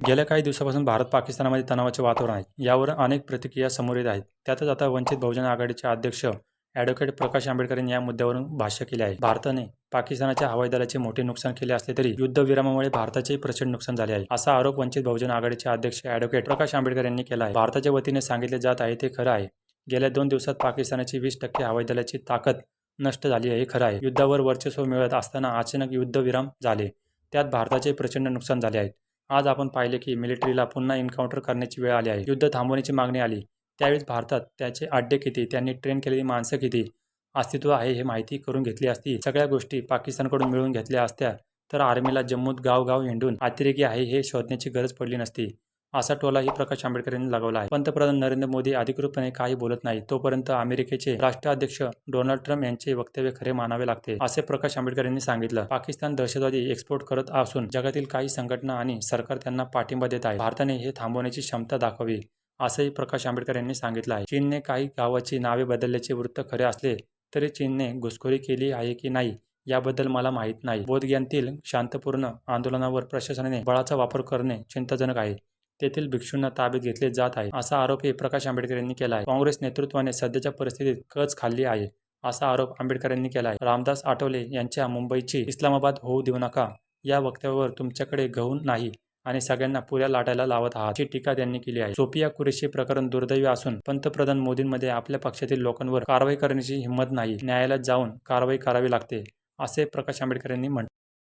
गेल्या काही दिवसापासून भारत पाकिस्तानामध्ये तणावाचे वातावरण आहे. यावर अनेक प्रतिक्रिया समोर येत आहेत. त्यातच आता वंचित बहुजन आघाडीचे अध्यक्ष ॲडव्होकेट प्रकाश आंबेडकर यांनी या मुद्द्यावरून भाष्य केले आहे. भारताने पाकिस्तानाच्या हवाई दलाचे मोठे नुकसान केले असले तरी युद्धविरामामुळे भारताचे प्रचंड नुकसान झाले आहे. असा आरोप वंचित बहुजन आघाडीचे अध्यक्ष ॲडव्होकेट प्रकाश आंबेडकर यांनी केला आहे. भारताच्या वतीने सांगितले जात आहे ते खरं आहे. गेल्या दोन दिवसात पाकिस्तानाची वीस टक्के हवाई दलाची ताकद नष्ट झाली आहे हे खरं आहे. युद्धावर वर्चस्व मिळत असताना अचानक युद्धविराम झाले. त्यात भारताचे प्रचंड नुकसान झाले आहे. आज आपण पाहिले की मिलिटरीला पुन्हा एन्काउंटर करण्याची वेळ आली आहे. युद्ध थांबवण्याची मागणी आली. त्यावेळेस भारतात त्याचे अड्डे किती त्यांनी ट्रेन केलेली माणसं किती अस्तित्व आहे हे माहिती करून घेतली असती. सगळ्या गोष्टी पाकिस्तानकडून मिळवून घेतल्या असत्या. तर आर्मीला जम्मूत गावगाव हिंडून अतिरेकी आहे हे शोधण्याची गरज पडली नसती. असा टोलाही प्रकाश आंबेडकर यांनी लागवला आहे. पंतप्रधान नरेंद्र मोदी अधिकृतपणे काही बोलत नाही तोपर्यंत अमेरिकेचे राष्ट्राध्यक्ष डोनाल्ड ट्रम्प यांचे वक्तव्य खरे मानावे लागते असे प्रकाश आंबेडकर यांनी सांगितलं. पाकिस्तान दहशतवादी एक्सपोर्ट करत असून जगातील काही संघटना आणि सरकार त्यांना पाठिंबा देत आहे. भारताने हे थांबवण्याची क्षमता दाखवी असंही प्रकाश आंबेडकर यांनी सांगितलं आहे. चीनने काही गावाची नावे बदलल्याचे वृत्त खरे असले तरी चीनने घुसखोरी केली आहे की नाही याबद्दल मला माहीत नाही. बोधग्यांतील शांतपूर्ण आंदोलनावर प्रशासनाने बळाचा वापर करणे चिंताजनक आहे. तेथील भिक्षूंना ताब्यात घेतले जात आहे. असा आरोपही प्रकाश आंबेडकर यांनी केला आहे. काँग्रेस नेतृत्वाने सध्याच्या परिस्थितीत कच खाल्ली आहे असा आरोप आंबेडकर यांनी केला आहे. रामदास आठवले यांच्या मुंबईची इस्लामाबाद होऊ देऊ नका या वक्तव्यावर तुमच्याकडे गहू नाही आणि सगळ्यांना पुऱ्या लाटायला लावत आहात ही टीका त्यांनी केली आहे. सोफिया कुरेशी प्रकरण दुर्दैवी असून पंतप्रधान मोदींमध्ये आपल्या पक्षातील लोकांवर कारवाई करण्याची हिंमत नाही. न्यायालयात जाऊन कारवाई करावी लागते असे प्रकाश आंबेडकर यांनी म्हटले.